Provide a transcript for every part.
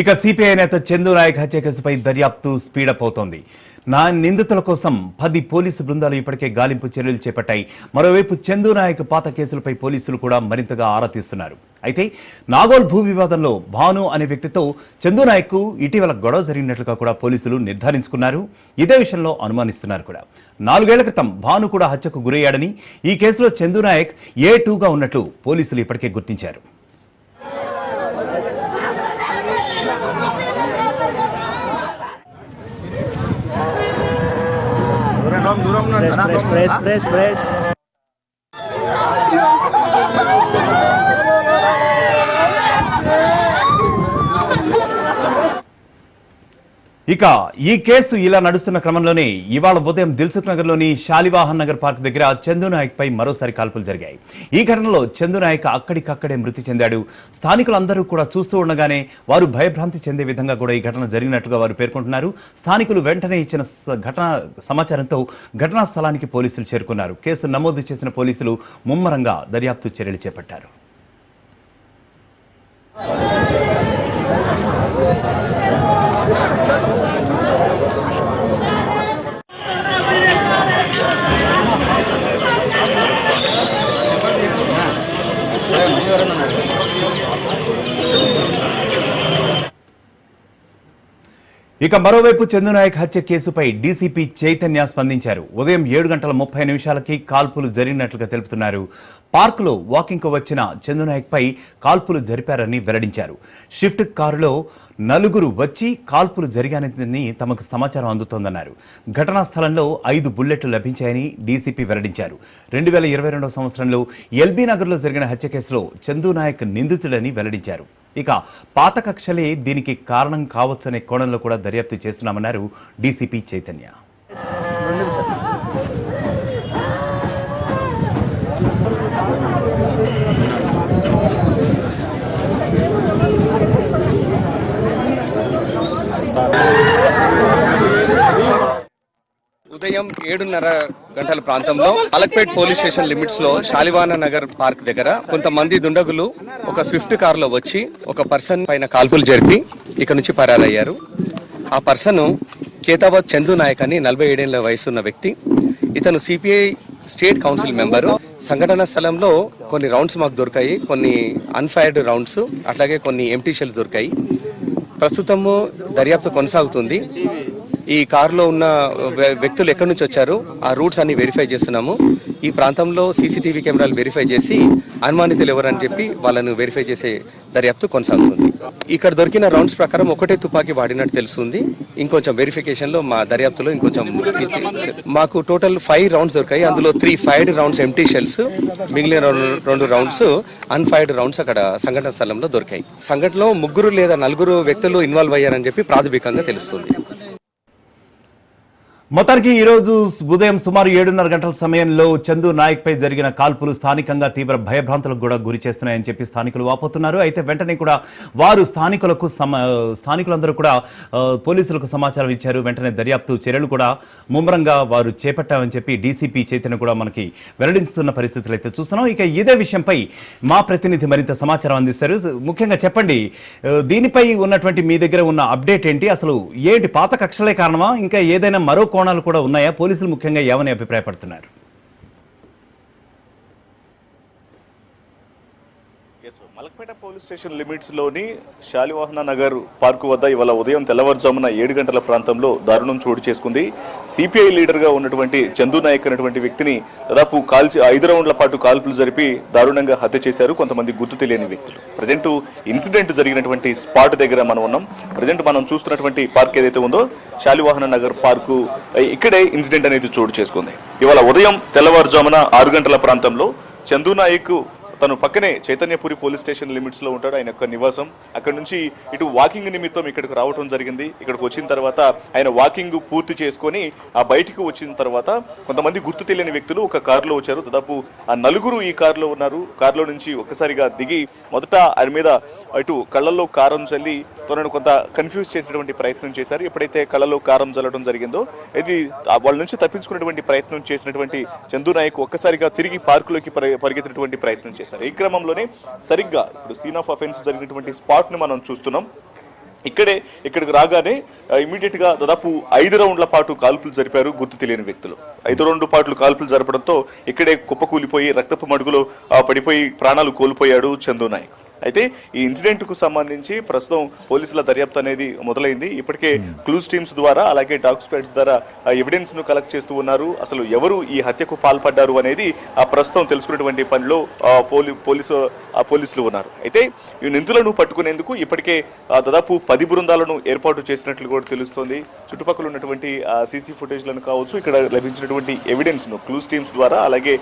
ఇక సిపిఐ నేత చందు నాయక్ హత్య కేసుపై దర్యాప్తు స్పీడప్ అవుతోంది నా నిందితుల కోసం పది పోలీసు బృందాలు ఇప్పటికే గాలింపు చర్యలు చేపట్టాయి. మరోవైపు చందు నాయక్ పాత కేసులపై పోలీసులు కూడా మరింతగా ఆరా తీస్తున్నారు. అయితే నాగోల్ భూ వివాదంలో భాను అనే వ్యక్తితో చందు నాయక్ ఇటీవల గొడవ జరిగినట్లుగా కూడా పోలీసులు నిర్ధారించుకున్నారు. ఇదే విషయంలో అనుమానిస్తున్నారు కూడా. నాలుగేళ్ళ క్రితం భాను కూడా హత్యకు గురయ్యాడని ఈ కేసులో చందు నాయక్ ఏ టూగా ఉన్నట్లు పోలీసులు ఇప్పటికే గుర్తించారు. Pres, press press press press. ఇక ఈ కేసు ఇలా నడుస్తున్న క్రమంలోనే ఇవాళ ఉదయం దిల్సుఖ్ నగర్లోని శాలివాహన్ నగర్ పార్క్ దగ్గర చందు నాయక్ పై మరోసారి కాల్పులు జరిగాయి. ఈ ఘటనలో చందు నాయక్ అక్కడికక్కడే మృతి చెందాడు. స్థానికులందరూ కూడా చూస్తూ ఉండగానే వారు భయభ్రాంతి చెందే విధంగా కూడా ఈ ఘటన జరిగినట్టుగా వారు పేర్కొంటున్నారు. స్థానికులు వెంటనే ఇచ్చిన స- ఘటన సమాచారంతో ఘటనా స్థలానికి పోలీసులు చేరుకున్నారు. కేసు నమోదు చేసిన పోలీసులు ముమ్మరంగా దర్యాప్తు చర్యలు చేపట్టారు. ఇక మరోవైపు చందునాయక్ హత్య కేసుపై డీసీపీ చైతన్య స్పందించారు. ఉదయం ఏడు గంటల ముప్పై నిమిషాలకి కాల్పులు జరిగినట్లుగా తెలుపుతున్నారు. పార్కులో వాకింగ్కు వచ్చిన చందునాయక్పై కాల్పులు జరిపారని వెల్లడించారు. షిఫ్ట్ కారులో నలుగురు వచ్చి కాల్పులు జరిగానని తమకు సమాచారం అందుతోందన్నారు. ఘటనా స్థలంలో ఐదు బుల్లెట్లు లభించాయని డీసీపీ వెల్లడించారు. రెండు వేల ఇరవై రెండవ సంవత్సరంలో ఎల్బీ నగర్లో జరిగిన హత్య కేసులో చందునాయక్ నిందితుడని వెల్లడించారు. ఇక పాత కక్షలే దీనికి కారణం కావచ్చనే కోణంలో కూడా దర్యాప్తు చేస్తున్నామన్నారు డీసీపీ చైతన్య. ఉదయం ఏడున్నర గంటల ప్రాంతంలో అలక్పేట్ పోలీస్ స్టేషన్ లిమిట్స్లో శాలివాన నగర్ పార్క్ దగ్గర కొంతమంది దుండగులు ఒక స్విఫ్ట్ కార్లో వచ్చి ఒక పర్సన్ పైన కాల్పులు జరిపి ఇక్కడ నుంచి పరారయ్యారు. ఆ పర్సన్ కేతాబాద్ చందు నాయక్ అని నలభై ఏడేళ్ళ వయసున్న వ్యక్తి. ఇతను సిపిఐ స్టేట్ కౌన్సిల్ మెంబరు. సంఘటన స్థలంలో కొన్ని రౌండ్స్ మాకు దొరికాయి. కొన్ని అన్ఫైర్డ్ రౌండ్స్ అట్లాగే కొన్ని ఎంటీ దొరికాయి. ప్రస్తుతము దర్యాప్తు కొనసాగుతుంది. ఈ కారులో ఉన్న వ్య- వ్యక్తులు ఎక్కడి నుంచి వచ్చారు? ఆ రూట్స్ అన్ని వెరిఫై చేస్తున్నాము. ఈ ప్రాంతంలో సీసీటీవీ కెమెరాలు వెరిఫై చేసి అనుమానితులు ఎవరని చెప్పి వాళ్ళను వెరిఫై చేసే దర్యాప్తు కొనసాగుతుంది. ఇక్కడ దొరికిన రౌండ్స్ ప్రకారం ఒకటే తుపాకీ వాడినట్టు తెలుస్తుంది. ఇంకొంచెం వెరిఫికేషన్లో మా దర్యాప్తులో ఇంకొంచెం మాకు టోటల్ ఫైవ్ రౌండ్స్ దొరికాయి. అందులో three fired rounds empty shells మిగిలిన రెండు- రెండు రౌండ్స్ అన్ఫైర్డ్ రౌండ్స్ అక్కడ సంఘటన స్థలంలో దొరికాయి. సంఘటనలో ముగ్గురు లేదా నలుగురు వ్యక్తులు ఇన్వాల్వ్ అయ్యారని చెప్పి ప్రాథమికంగా తెలుస్తుంది. మొత్తానికి ఈరోజు ఉదయం సుమారు ఏడున్నర గంటల సమయంలో చందు నాయక్పై జరిగిన కాల్పులు స్థానికంగా తీవ్ర భయభ్రాంతులకు కూడా గురి చేస్తున్నాయని చెప్పి స్థానికులు వాపోతున్నారు. అయితే వెంటనే కూడా వారు స్థానికులకు సమ స్థానికులందరూ కూడా పోలీసులకు సమాచారం ఇచ్చారు. వెంటనే దర్యాప్తు చర్యలు కూడా ముమ్మరంగా వారు చేపట్టామని చెప్పి డీసీపీ చైతన్య కూడా మనకి వెల్లడించుతున్న పరిస్థితులు అయితే చూస్తున్నాం. ఇక ఇదే విషయంపై మా ప్రతినిధి మరింత సమాచారం అందిస్తారు. ముఖ్యంగా చెప్పండి దీనిపై ఉన్నటువంటి మీ దగ్గర ఉన్న అప్డేట్ ఏంటి? అసలు ఏంటి? పాత కక్షలే కారణమా? ఇంకా ఏదైనా మరో కోణాలు కూడా ఉన్నాయా? పోలీసులు ముఖ్యంగా ఏమని అభిప్రాయపడుతున్నారు? ఎస్ పోలీస్ స్టేషన్ లిమిట్స్లోని శాలివాహన నగర్ పార్కు వద్ద ఇవాళ ఉదయం తెల్లవారుజామున ఏడు గంటల ప్రాంతంలో దారుణం చోటు చేసుకుంది. సిపిఐ లీడర్గా ఉన్నటువంటి చందు నాయక్ అనేటువంటి వ్యక్తిని దాదాపు కాల్చి ఐదు రౌండ్ల పాటు కాల్పులు జరిపి దారుణంగా హత్య చేశారు కొంతమంది గుర్తు తెలియని వ్యక్తులు. ప్రజెంట్ ఇన్సిడెంట్ జరిగినటువంటి స్పాట్ దగ్గర మనం ఉన్నాం. ప్రజెంట్ మనం చూస్తున్నటువంటి పార్క్ ఏదైతే ఉందో శాలివాహన నగర్ పార్కు ఇక్కడే ఇన్సిడెంట్ అనేది చోటు చేసుకుంది. ఇవాళ ఉదయం తెల్లవారుజామున ఆరు గంటల ప్రాంతంలో చందు నాయక్ తను పక్కనే చైతన్యపురి పోలీస్ స్టేషన్ లిమిట్స్లో ఉంటాడు ఆయన యొక్క నివాసం. అక్కడ నుంచి ఇటు వాకింగ్ నిమిత్తం ఇక్కడికి రావటం జరిగింది. ఇక్కడికి వచ్చిన తర్వాత ఆయన వాకింగ్ పూర్తి చేసుకొని ఆ బయటికి వచ్చిన తర్వాత కొంతమంది గుర్తు తెలియని వ్యక్తులు ఒక కారులో వచ్చారు. దాదాపు ఆ నలుగురు ఈ కారులో ఉన్నారు. కారులో నుంచి ఒక్కసారిగా దిగి మొదట ఆయన మీద ఇటు కళ్ళల్లో కారం చల్లి తనను కొంత కన్ఫ్యూజ్ చేసినటువంటి ప్రయత్నం చేశారు. ఎప్పుడైతే కళ్ళలో కారం చల్లడం జరిగిందో ఇది ఆ వాళ్ళ నుంచి తప్పించుకున్నటువంటి ప్రయత్నం చేసినటువంటి చందు నాయక్ ఒక్కసారిగా తిరిగి పార్కులోకి పరిగెత్తినటువంటి ప్రయత్నం చేశారు. ఈ క్రమంలోనే సరిగ్గా ఇప్పుడు సీన్ ఆఫ్ అఫెన్స్ జరిగినటువంటి స్పాట్ని మనం చూస్తున్నాం. ఇక్కడే ఇక్కడికి రాగానే ఇమీడియట్గా దాదాపు ఐదు రౌండ్ల పాటు కాల్పులు జరిపారు గుర్తు తెలియని వ్యక్తులు. ఐదు రౌండ్ల పాటు కాల్పులు జరపడంతో ఇక్కడే కుప్పకూలిపోయి రక్తపు మడుగులో పడిపోయి ప్రాణాలు కోల్పోయాడు చందు నాయక్. అయితే ఈ ఇన్సిడెంట్కు సంబంధించి ప్రస్తుతం పోలీసుల దర్యాప్తు అనేది మొదలైంది. ఇప్పటికే క్లూస్ టీమ్స్ ద్వారా అలాగే డాగ్ స్క్వాడ్స్ ద్వారా ఎవిడెన్స్ను కలెక్ట్ చేస్తూ ఉన్నారు. అసలు ఎవరు ఈ హత్యకు పాల్పడ్డారు అనేది ఆ ప్రస్తుతం తెలుసుకున్నటువంటి పనిలో పోలీ పోలీసు పోలీసులు ఉన్నారు. అయితే ఈ నిందితులను పట్టుకునేందుకు ఇప్పటికే దాదాపు పది బృందాలను ఏర్పాటు చేసినట్లు కూడా తెలుస్తోంది. చుట్టుపక్కల ఉన్నటువంటి సీసీ ఫుటేజ్లను కావచ్చు ఇక్కడ లభించినటువంటి ఎవిడెన్స్ను క్లూస్ టీమ్స్ ద్వారా అలాగే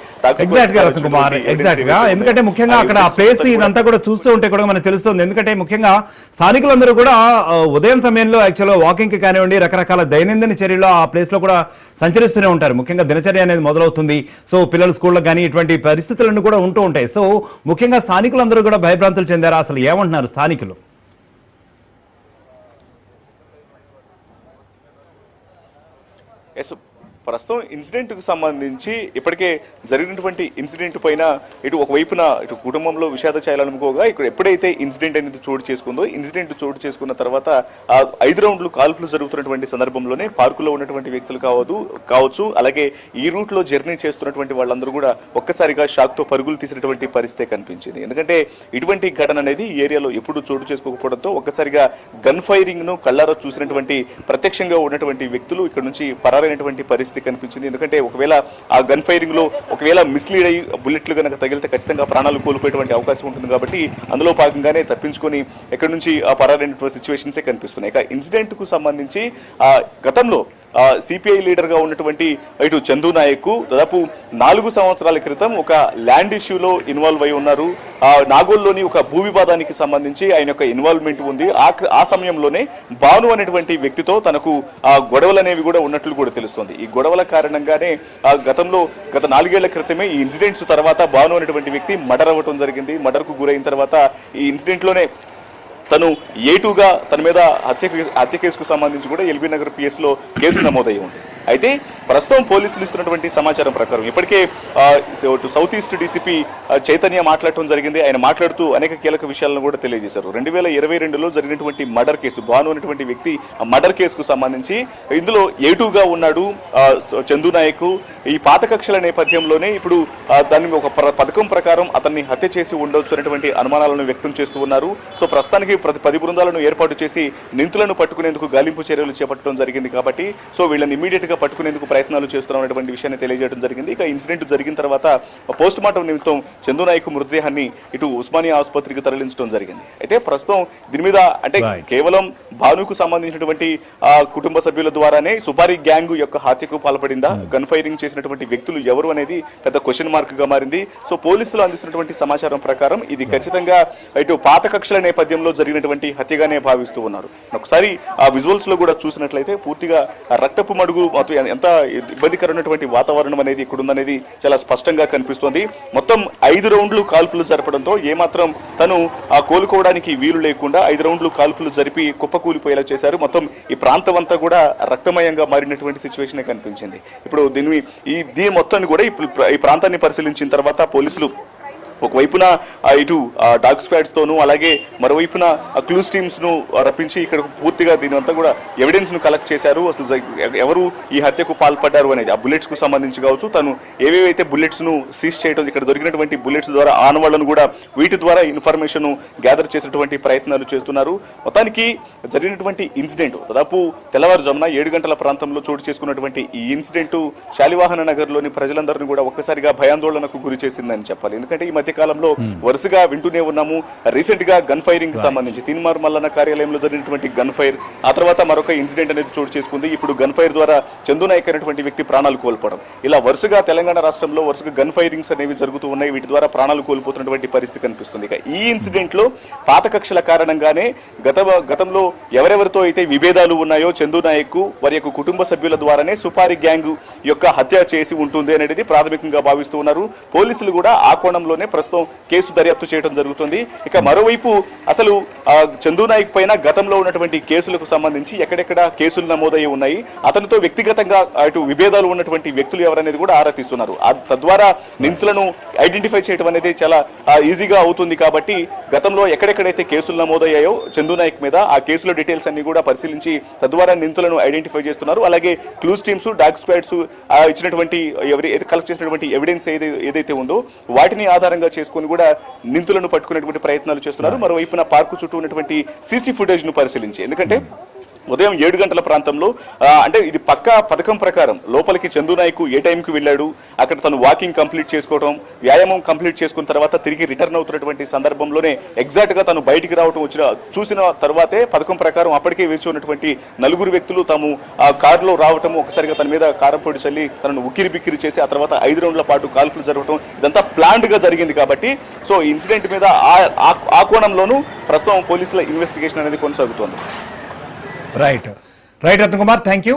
ఎగ్జాక్ట్గా ఎందుకంటే ముఖ్యంగా అక్కడ ప్లేస్ కూడా ఇదంతా కూడా చూస్తూ ఉంటే కూడా మనకు తెలుస్తుంది. ఎందుకంటే ముఖ్యంగా స్థానికులందరూ కూడా ఉదయం సమయంలో యాక్చువల్గా వాకింగ్కి కానివ్వండి రకరకాల దైనందిన చర్యలు ఆ ప్లేస్లో కూడా సంచరిస్తూనే ఉంటారు. ముఖ్యంగా దినచర్య అనేది మొదలవుతుంది. సో పిల్లలు స్కూల్లో కానీ ఇటువంటి పరిస్థితులన్నీ కూడా ఉంటూ ఉంటాయి. సో ముఖ్యంగా స్థానికులందరూ కూడా భయభ్రాంతులు చెందారు? అసలు ఏమంటున్నారు స్థానికులు? ఎస్ ప్రస్తుతం ఇన్సిడెంట్కు సంబంధించి ఇప్పటికే జరిగినటువంటి ఇన్సిడెంట్ పైన ఇటు ఒకవైపున ఇటు కుటుంబంలో విషాద చేయాలనుకోగా ఇక్కడ ఎప్పుడైతే ఇన్సిడెంట్ అనేది చోటు చేసుకుందో ఇన్సిడెంట్ చోటు చేసుకున్న తర్వాత ఆ ఐదు రౌండ్లు కాల్పులు జరుగుతున్నటువంటి సందర్భంలోనే పార్కులో ఉన్నటువంటి వ్యక్తులు కావద్దు కావచ్చు అలాగే ఈ రూట్లో జర్నీ చేస్తున్నటువంటి వాళ్ళందరూ కూడా ఒక్కసారిగా షాక్తో పరుగులు తీసినటువంటి పరిస్థితి కనిపించింది. ఎందుకంటే ఇటువంటి ఘటన అనేది ఈ ఏరియాలో ఎప్పుడు చోటు చేసుకోకపోవడంతో ఒక్కసారిగా గన్ ఫైరింగ్ను కళ్ళారా చూసినటువంటి ప్రత్యక్షంగా ఉన్నటువంటి వ్యక్తులు ఇక్కడ నుంచి పరారైనటువంటి పరిస్థితి కనిపించింది. ఎందుకంటే ఒకవేళ ఆ గన్ ఫైరింగ్లో ఒకవేళ మిస్లీడ్ అయ్యి బుల్లెట్లు కనుక తగిలితే ఖచ్చితంగా ప్రాణాలు కోల్పోయేటువంటి అవకాశం ఉంటుంది కాబట్టి అందులో భాగంగానే తప్పించుకొని ఎక్కడి నుంచి ఆ పరారైనటువంటి సిచ్యువేషన్సే కనిపిస్తున్నాయి. ఇక ఇన్సిడెంట్కు సంబంధించి ఆ గతంలో సిపిఐ లీడర్గా ఉన్నటువంటి ఇటు చందు నాయక్ దాదాపు నాలుగు సంవత్సరాల క్రితం ఒక ల్యాండ్ ఇష్యూలో ఇన్వాల్వ్ అయి ఉన్నారు. ఆ నాగోల్లోని ఒక భూ వివాదానికి సంబంధించి ఆయన యొక్క ఇన్వాల్వ్మెంట్ ఉంది. ఆ ఆ సమయంలోనే భాను అనేటువంటి వ్యక్తితో తనకు ఆ గొడవలు అనేవి కూడా ఉన్నట్లు కూడా తెలుస్తుంది. ఈ గొడవల కారణంగానే ఆ గతంలో గత నాలుగేళ్ళ క్రితమే ఈ ఇన్సిడెంట్స్ తర్వాత భాను అనేటువంటి వ్యక్తి మర్డర్ అవ్వటం జరిగింది. మర్డర్కు గురైన తర్వాత ఈ ఇన్సిడెంట్లోనే తను ఏటుగా తన మీద హత్య హత్య కేసుకు సంబంధించి కూడా ఎల్బీ నగర్ పిఎస్లో కేసు నమోదయ్యి ఉంది. అయితే ప్రస్తుతం పోలీసులు ఇస్తున్నటువంటి సమాచారం ప్రకారం ఇప్పటికే సౌత్ ఈస్ట్ డీసీపీ చైతన్య మాట్లాడటం జరిగింది. ఆయన మాట్లాడుతూ అనేక కీలక విషయాలను కూడా తెలియజేశారు. రెండు వేల ఇరవై రెండులో జరిగినటువంటి మర్డర్ కేసు భాను అనేటువంటి వ్యక్తి ఆ మర్డర్ కేసుకు సంబంధించి ఇందులో ఏటుగా ఉన్నాడు చందు నాయక్. ఈ పాత కక్షల నేపథ్యంలోనే ఇప్పుడు దాన్ని ఒక పథకం ప్రకారం అతన్ని హత్య చేసి ఉండొచ్చు అనేటువంటి అనుమానాలను వ్యక్తం చేస్తూ ఉన్నారు. సో ప్రస్తుతానికి ప్రతి పది బృందాలను ఏర్పాటు చేసి నింతులను పట్టుకునేందుకు గాలింపు చర్యలు చేపట్టడం జరిగింది కాబట్టి సో వీళ్ళని ఇమీడియట్ గా పట్టుకునేందుకు ప్రయత్నాలు చేస్తున్నటువంటి విషయాన్ని తెలియజేయడం జరిగింది. ఇక ఇన్సిడెంట్ జరిగిన తర్వాత పోస్ట్ మార్టం నిమిత్తం చందు నాయక్ మృతదేహాన్ని ఇటు ఉస్మానియా ఆసుపత్రికి తరలించడం జరిగింది. అయితే ప్రస్తుతం దీని మీద అంటే. కేవలం భానుకు సంబంధించినటువంటి కుటుంబ సభ్యుల ద్వారానే సుపారీ గ్యాంగ్ యొక్క హత్యకు పాల్పడిందా? గన్ ఫైరింగ్ చేసినటువంటి వ్యక్తులు ఎవరు అనేది పెద్ద క్వశ్చన్ మార్క్గా మారింది. సో పోలీసులు అందిస్తున్నటువంటి సమాచారం ప్రకారం ఇది ఖచ్చితంగా ఇటు పాత కక్షల నేపథ్యంలో జరిగినటువంటి హత్యగానే భావిస్తూ ఉన్నారు. ఒకసారి ఆ విజువల్స్లో కూడా చూసినట్లయితే పూర్తిగా రక్తపు మడుగు మొత్తం ఎంత ఇబ్బందికరమైనటువంటి వాతావరణం అనేది ఇక్కడ ఉందనేది చాలా స్పష్టంగా కనిపిస్తోంది. మొత్తం ఐదు రౌండ్లు కాల్పులు జరపడంతో ఏమాత్రం తను ఆ కోలుకోవడానికి వీలు లేకుండా ఐదు రౌండ్లు కాల్పులు జరిపి కుప్పకూలిపోయేలా చేశారు. మొత్తం ఈ ప్రాంతం అంతా కూడా రక్తమయంగా మారినటువంటి సిచ్యువేషన్ కనిపించింది. ఇప్పుడు దీని ఈ దీని మొత్తాన్ని కూడా ఇప్పుడు ఈ ప్రాంతాన్ని పరిశీలించిన తర్వాత పోలీసులు ఒకవైపున ఇటు డాగ్ స్క్వాడ్స్ తోనూ అలాగే మరోవైపున క్లూస్ టీమ్స్ను రప్పించి ఇక్కడ పూర్తిగా దీని అంతా కూడా ఎవిడెన్స్ను కలెక్ట్ చేశారు. అసలు ఎవరు ఈ హత్యకు పాల్పడ్డారు అనేది ఆ బుల్లెట్స్కు సంబంధించి కావచ్చు తను ఏవేవైతే బుల్లెట్స్ను సీజ్ చేయడం ఇక్కడ దొరికినటువంటి బుల్లెట్స్ ద్వారా ఆనవాళ్ళను కూడా వీటి ద్వారా ఇన్ఫర్మేషన్ గ్యాదర్ చేసినటువంటి ప్రయత్నాలు చేస్తున్నారు. మొత్తానికి జరిగినటువంటి ఇన్సిడెంట్ దాదాపు తెల్లవారుజామున ఏడు గంటల ప్రాంతంలో చోటు చేసుకున్నటువంటి ఈ ఇన్సిడెంట్ శాలివాహన నగర్లోని ప్రజలందరినీ కూడా ఒక్కసారిగా భయాందోళనకు గురి చేసిందని చెప్పాలి. ఎందుకంటే ఈ మధ్య కాలంలో వరుసగా వింటూనే ఉన్నాము. రీసెంట్గా గన్ ఫైరింగ్కి సంబంధించి తీన్మార్ మల్లన్న కార్యాలయంలో జరిగినటువంటి గన్ ఫైర్ ఆ తర్వాత మరొక ఇన్సిడెంట్ అనేది చోటు చేసుకుంది. ఇప్పుడు గన్ ఫైర్ ద్వారా చందు నాయక్ అనేటువంటి వ్యక్తి ప్రాణాలు కోల్పోవడం. ఇలా వరుసగా తెలంగాణ రాష్ట్రంలో వరుసగా గన్ ఫైరింగ్స్ అనేవి జరుగుతూ ఉన్నాయి. వీటి ద్వారా ప్రాణాలు కోల్పోతున్నటువంటి పరిస్థితి కనిపిస్తుంది. ఇక ఈ ఇన్సిడెంట్లో పాత కక్షల కారణంగానే గత గతంలో ఎవరెవరితో అయితే విభేదాలు ఉన్నాయో చందు నాయక్ వారి యొక్క కుటుంబ సభ్యుల ద్వారానే సుపారి గ్యాంగ్ యొక్క హత్య చేసి ఉంటుంది అనేది ప్రాథమికంగా భావిస్తూ ఉన్నారు. పోలీసులు కూడా ఆ కోణంలోనే ప్రస్తుతం కేసు దర్యాప్తు చేయడం జరుగుతుంది. ఇక మరోవైపు అసలు చందు నాయక్ పైన గతంలో ఉన్నటువంటి కేసులకు సంబంధించి ఎక్కడెక్కడ కేసులు నమోదయ్యి ఉన్నాయి. అతనితో వ్యక్తిగతంగా అటు విభేదాలు ఉన్నటువంటి వ్యక్తులు ఎవరనేది కూడా ఆరా తీస్తున్నారు. తద్వారా నిందితులను ఐడెంటిఫై చేయడం అనేది చాలా ఈజీగా అవుతుంది కాబట్టి గతంలో ఎక్కడెక్కడైతే కేసులు నమోదయ్యాయో చందు నాయక్ మీద ఆ కేసుల డీటెయిల్స్ అన్ని కూడా పరిశీలించి తద్వారా నిందితులను ఐడెంటిఫై చేస్తున్నారు. అలాగే క్లూస్ టీమ్స్ డాగ్ స్క్వాడ్స్ ఇచ్చినటువంటి ఎవరి కలెక్ట్ చేసినటువంటి ఎవిడెన్స్ ఏదైతే ఉందో వాటిని ఆధారంగా చేసుకొని కూడా నిందితులను పట్టుకునేటువంటి ప్రయత్నాలు చేస్తున్నారు. మరోవైపున పార్కు చుట్టూ ఉన్నటువంటి సీసీ ఫుటేజ్ను పరిశీలించి. ఎందుకంటే ఉదయం ఏడు గంటల ప్రాంతంలో అంటే ఇది పక్కా పథకం ప్రకారం లోపలికి చందు నాయక్ ఏ టైంకి వెళ్ళాడు అక్కడ తను వాకింగ్ కంప్లీట్ చేసుకోవడం వ్యాయామం కంప్లీట్ చేసుకున్న తర్వాత తిరిగి రిటర్న్ అవుతున్నటువంటి సందర్భంలోనే ఎగ్జాక్ట్గా తను బయటికి రావడం వచ్చిన చూసిన తర్వాతే పథకం ప్రకారం అప్పటికే వేచి ఉన్నటువంటి నలుగురు వ్యక్తులు తాము ఆ కారులో రావటం ఒకసారిగా తన మీద కారపొడి చల్లి తనను ఉక్కిరి బిక్కిరి చేసి ఆ తర్వాత ఐదు రౌండ్ల పాటు కాల్పులు జరగటం ఇదంతా ప్లాన్డ్గా జరిగింది కాబట్టి సో ఇన్సిడెంట్ మీద ఆ- ఆ కోణంలోనూ ప్రస్తుతం పోలీసుల ఇన్వెస్టిగేషన్ అనేది కొనసాగుతోంది. Right right Ratna Kumar thank you